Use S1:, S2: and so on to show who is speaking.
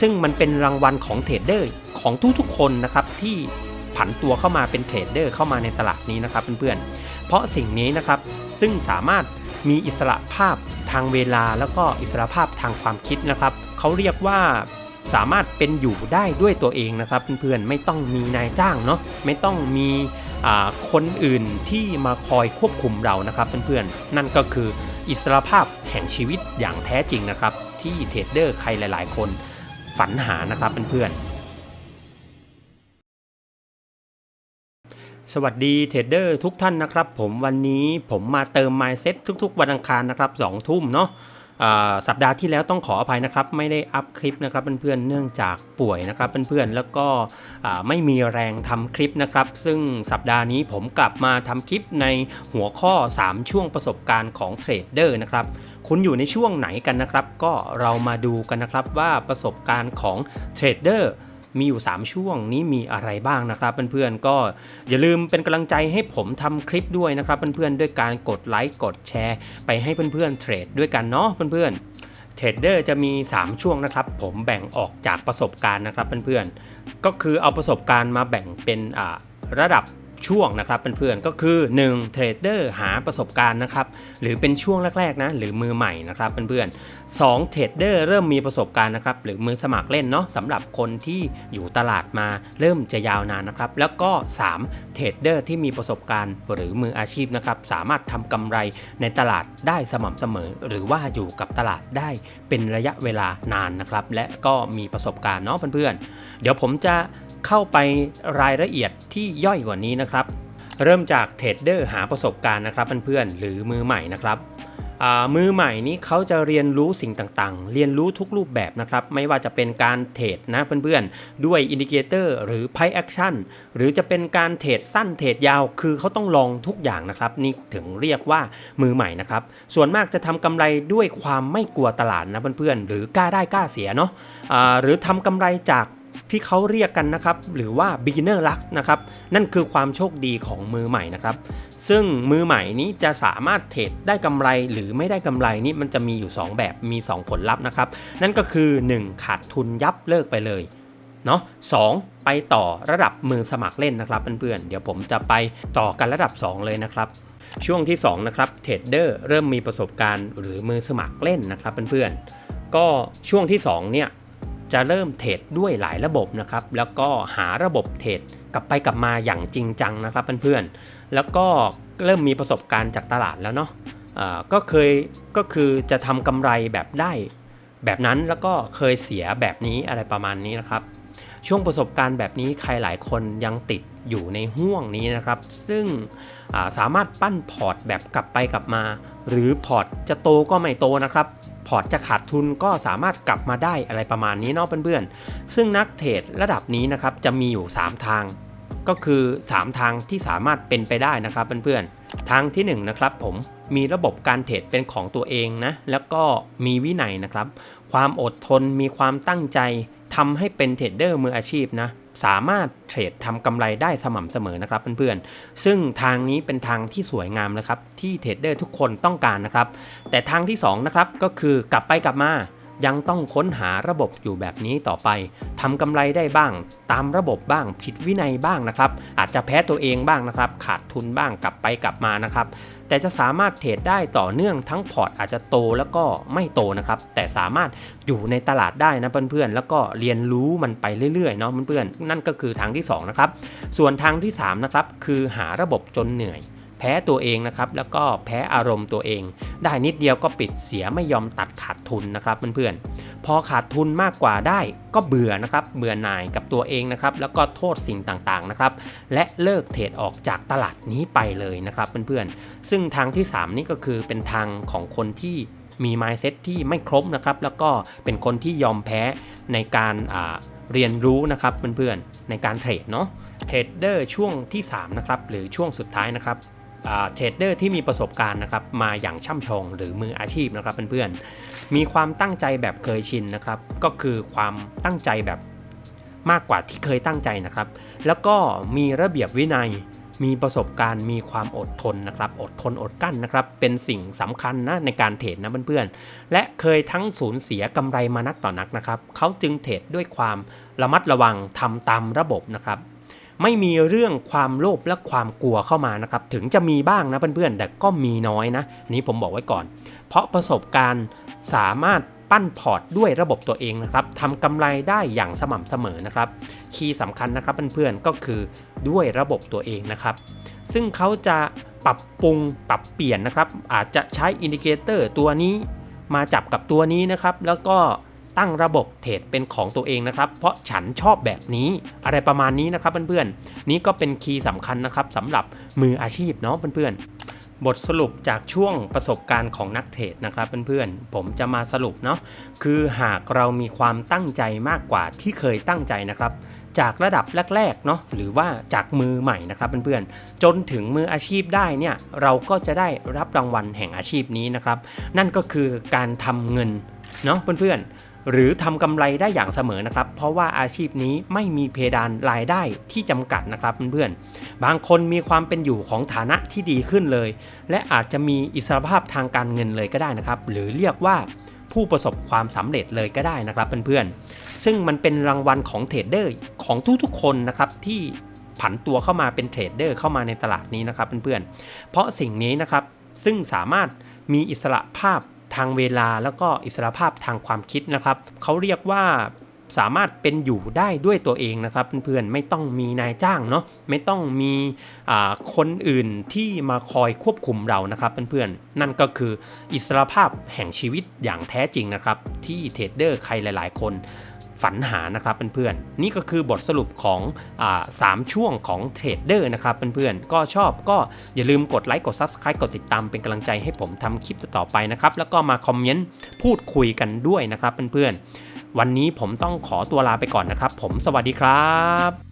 S1: ซึ่งมันเป็นรางวัลของเทรดเดอร์ของทุกๆคนนะครับที่ผันตัวเข้ามาเป็นเทรดเดอร์เข้ามาในตลาดนี้นะครับเพื่อนๆ เพราะสิ่งนี้นะครับซึ่งสามารถมีอิสระภาพทางเวลาแล้วก็อิสระภาพทางความคิดนะครับเขาเรียกว่าสามารถเป็นอยู่ได้ด้วยตัวเองนะครับเพื่อนๆไม่ต้องมีนายจ้างเนาะไม่ต้องมีคนอื่นที่มาคอยควบคุมเรานะครับเพื่อนๆนั่นก็คืออิสระภาพแห่งชีวิตอย่างแท้จริงนะครับที่เทรดเดอร์ใครหลาย ๆ คน ฝันหานะครับเพื่อนสวัสดีเทรดเดอร์ทุกท่านนะครับ ผมวันนี้ผมมาเติม Mindset ทุกๆ วันอังคารนะครับ2ทุ่มเนาะสัปดาห์ที่แล้วต้องขออภัยนะครับ ไม่ได้อัพคลิปนะครับเพื่อนๆเนื่องจากป่วยนะครับเพื่อนๆแล้วก็ไม่มีแรงทำคลิปนะครับ ซึ่งสัปดาห์นี้ผมกลับมาทำคลิปในหัวข้อ 3 ช่วงประสบการณ์ของเทรดเดอร์นะครับ คุณอยู่ในช่วงไหนกันนะครับ ก็เรามาดูกันนะครับว่าประสบการณ์ของเทรดเดอร์มีอยู่ 3 ช่วงนี้มีอะไรบ้างนะครับเพื่อนๆก็อย่าลืมเป็นกำลังใจให้ผมทำคลิปด้วยนะครับเพื่อนๆด้วยการกดไลค์กดแชร์ ไปให้เพื่อนๆเทรดด้วยกันเนาะเพื่อนๆเทรดเดอร์จะมี 3 ช่วงนะครับ ผมแบ่งออกจากประสบการณ์นะครับเพื่อนๆก็คือเอาประสบการณ์มาแบ่งเป็นระดับ ช่วงนะครับเพื่อนๆก็คือ 1 เทรดเดอร์หาประสบการณ์นะครับหรือเป็นช่วงแรกๆนะหรือมือใหม่นะครับเพื่อนๆ2เทรดเดอร์เริ่มมีประสบการณ์นะครับหรือมือสมัครเล่นเนาะสำหรับคนที่อยู่ตลาดมาเริ่มจะยาวนานนะครับแล้วก็ 3 เทรดเดอร์ที่มีประสบการณ์หรือมืออาชีพนะครับสามารถทำกำไรในตลาดได้สม่ำเสมอ หรือว่าอยู่กับตลาดได้เป็นระยะเวลานานนะครับและก็มีประสบการณ์เนาะเพื่อนๆเดี๋ยวผมจะ เข้าไปรายละเอียดที่ย่อยกว่านี้นะครับ เริ่มจากเทรดเดอร์หาประสบการณ์นะครับเพื่อนๆหรือมือใหม่นะครับมือใหม่นี้เขาจะเรียนรู้สิ่งต่างๆ เรียนรู้ทุกรูปแบบนะครับ ไม่ว่าจะเป็นการเทรดนะเพื่อนๆ ด้วยอินดิเคเตอร์หรือไพ่แอคชั่นหรือจะเป็นการเทรดสั้นเทรดยาว คือเขาต้องลองทุกอย่างนะครับ นี่ถึงเรียกว่ามือใหม่นะครับ ส่วนมากจะทำกำไรด้วยความไม่กลัวตลาดนะเพื่อนๆ หรือกล้าได้กล้าเสียเนาะอ่าหรือทำกำไรจาก ที่เขาเรียกกันนะครับ หรือว่า beginner luck นะครับ นั่นคือความโชคดีของมือใหม่นะครับ ซึ่งมือใหม่นี้จะสามารถเทรดได้กำไรหรือไม่ได้กำไรนี่มันจะมีอยู่ 2 แบบมี 2 ผลลัพธ์นะครับ นั่นก็คือ 1 ขาดทุนยับเลิกไปเลยเนาะสองไปต่อระดับมือสมัครเล่นนะครับเพื่อนๆเดี๋ยวผมจะไปต่อกันระดับ 2 เลยนะครับช่วงที่2นะครับเทรดเดอร์เริ่มมีประสบการณ์หรือมือสมัครเล่นนะครับเพื่อนๆก็ช่วงที่2เนี่ย จะเริ่มเทรดด้วยหลายระบบนะครับแล้วก็หาระบบเทรดกลับไปกลับมาอย่างจริงจังนะครับเพื่อนๆแล้วก็เริ่มมีประสบการณ์จากตลาดแล้วเนาะะก็เคยก็คือจะทำกำไรแบบได้แบบนั้นแล้วก็เคยเสียแบบนี้อะไรประมาณนี้นะครับช่วงประสบการณ์แบบนี้ใครหลายคนยังติดอยู่ในห่วงนี้นะครับ ซึ่งสามารถปั้นพอร์ตแบบกลับไปกลับมา หรือพอร์ตจะโตก็ไม่โตนะครับ พอร์ตจะขาดทุนก็สามารถกลับมาได้อะไรประมาณนี้เนาะเพื่อนๆ ซึ่งนักเทรดระดับนี้นะครับจะมีอยู่ 3 ทาง ก็คือ 3 ทางที่สามารถเป็นไปได้นะครับเพื่อนๆ ทางที่1นนะครับผมมีระบบการเทรดเป็นของตัวเองนะ แล้วก็มีวินัยนะครับ ความอดทนมีความตั้งใจทำให้เป็นเทรดเดอร์มืออาชีพนะ สามารถเทรดทำกำไรได้สม่ำเสมอนะครับเพื่อนๆ ซึ่งทางนี้เป็นทางที่สวยงามนะครับที่เทรดเดอร์ทุกคนต้องการนะครับ แต่ทางที่2นะครับก็คือกลับไปกลับมา ยังต้องค้นหาระบบอยู่แบบนี้ต่อไป ทำกำไรได้บ้าง ตามระบบบ้าง ผิดวินัยบ้างนะครับ อาจจะแพ้ตัวเองบ้างนะครับ ขาดทุนบ้างกลับไปกลับมานะครับ แต่จะสามารถเทรดได้ต่อเนื่องทั้งพอร์ตอาจจะโตแล้วก็ไม่โตนะครับ แต่สามารถอยู่ในตลาดได้นะเพื่อนๆ แล้วก็เรียนรู้มันไปเรื่อยๆเนาะเพื่อนๆ นั่นก็คือทางที่2นะครับ ส่วนทางที่3นะครับคือหาระบบจนเหนื่อย แพ้ตัวเองนะครับแล้วก็แพ้อารมณ์ตัวเอง ได้นิดเดียวก็ปิดเสียไม่ยอมตัดขาดทุนนะครับเพื่อนๆพอขาดทุนมากกว่าได้ก็เบื่อนะครับเบื่อหน่ายกับตัวเองนะครับแล้วก็โทษสิ่งต่างๆนะครับและเลิกเทรดออกจากตลาดนี้ไปเลยนะครับเพื่อนๆซึ่งทางที่ 3 นี่ก็คือเป็นทางของคนที่มี mindset ที่ไม่ครบนะครับแล้วก็เป็นคนที่ยอมแพ้ในการเรียนรู้นะครับเพื่อนๆในการเทรดเนาะเทรดเดอร์ช่วงที่3นะครับหรือช่วงสุดท้ายนะครับ เทรดเดอร์ที่มีประสบการณ์นะครับมาอย่างช่ำชองหรือมืออาชีพนะครับเพื่อนๆ มีความตั้งใจแบบเคยชินนะครับ ก็คือความตั้งใจแบบมากกว่าที่เคยตั้งใจนะครับ แล้วก็มีระเบียบวินัยมีประสบการณ์มีความอดทนนะครับ อดทนอดกั้นนะครับ เป็นสิ่งสำคัญนะในการเทรดนะเพื่อนๆ และเคยทั้งสูญเสียกำไรมานักต่อนักนะครับ เขาจึงเทรดด้วยความระมัดระวังทำตามระบบนะครับ ไม่มีเรื่องความโลภและความกลัวเข้ามานะครับ ถึงจะมีบ้างนะเพื่อนๆ แต่ก็มีน้อยนะอันนี้ผมบอกไว้ก่อน เพราะประสบการณ์สามารถปั้นพอร์ตด้วยระบบตัวเองนะครับทำกำไรได้อย่างสม่ำเสมอนะครับ คีย์สำคัญนะครับเพื่อนๆ ก็คือด้วยระบบตัวเองนะครับ ซึ่งเขาจะปรับปรุงปรับเปลี่ยนนะครับ อาจจะใช้อินดิเคเตอร์ตัวนี้มาจับกับตัวนี้นะครับ แล้วก็ ตั้งระบบเทรดเป็นของตัวเองนะครับ เพราะฉันชอบแบบนี้อะไรประมาณนี้นะครับเพื่อนๆ นี่ก็เป็นคีย์สำคัญนะครับสำหรับมืออาชีพเนาะเพื่อนๆ บทสรุปจากช่วงประสบการณ์ของนักเทรดนะครับเพื่อนๆ ผมจะมาสรุปเนาะคือหากเรามีความตั้งใจมากกว่าที่เคยตั้งใจนะครับจากระดับแรกๆเนาะหรือว่าจากมือใหม่นะครับเพื่อนๆจนถึงมืออาชีพได้เนี่ยเราก็จะได้รับรางวัลแห่งอาชีพนี้นะครับ นั่นก็คือการทำเงินเนาะเพื่อนๆ หรือทำกำไรได้อย่างเสมอนะครับ เพราะว่าอาชีพนี้ไม่มีเพดานรายได้ที่จำกัดนะครับเพื่อนๆ บางคนมีความเป็นอยู่ของฐานะที่ดีขึ้นเลย และอาจจะมีอิสรภาพทางการเงินเลยก็ได้นะครับ หรือเรียกว่าผู้ประสบความสำเร็จเลยก็ได้นะครับเพื่อนๆ ซึ่งมันเป็นรางวัลของเทรดเดอร์ของทุกๆคนนะครับที่ผันตัวเข้ามาเป็นเทรดเดอร์เข้ามาในตลาดนี้นะครับเพื่อนๆ เพราะสิ่งนี้นะครับซึ่งสามารถมีอิสระภาพ ทางเวลาแล้วก็อิสระภาพทางความคิดนะครับ เขาเรียกว่าสามารถเป็นอยู่ได้ด้วยตัวเองนะครับเพื่อนๆไม่ต้องมีนายจ้างเนาะไม่ต้องมีอ่าคนอื่นที่มาคอยควบคุมเรานะครับเพื่อนๆนั่นก็คืออิสระภาพแห่งชีวิตอย่างแท้จริงนะครับ ที่เทรดเดอร์ใครหลาย ๆ คน ฝันหานะครับเพื่อนๆนี่ก็คือบทสรุปของอาสามช่วงของเทรดเดอร์นะครับเพื่อนๆก็ชอบก็อย่าลืมกดไลค์กด Subscribe กดติดตามเป็นกำลังใจให้ผมทำคลิปต่อไปนะครับแล้วก็มาคอมเมนต์พูดคุยกันด้วยนะครับเพื่อนๆวันนี้ผมต้องขอตัวลาไปก่อนนะครับ ผมสวัสดีครับ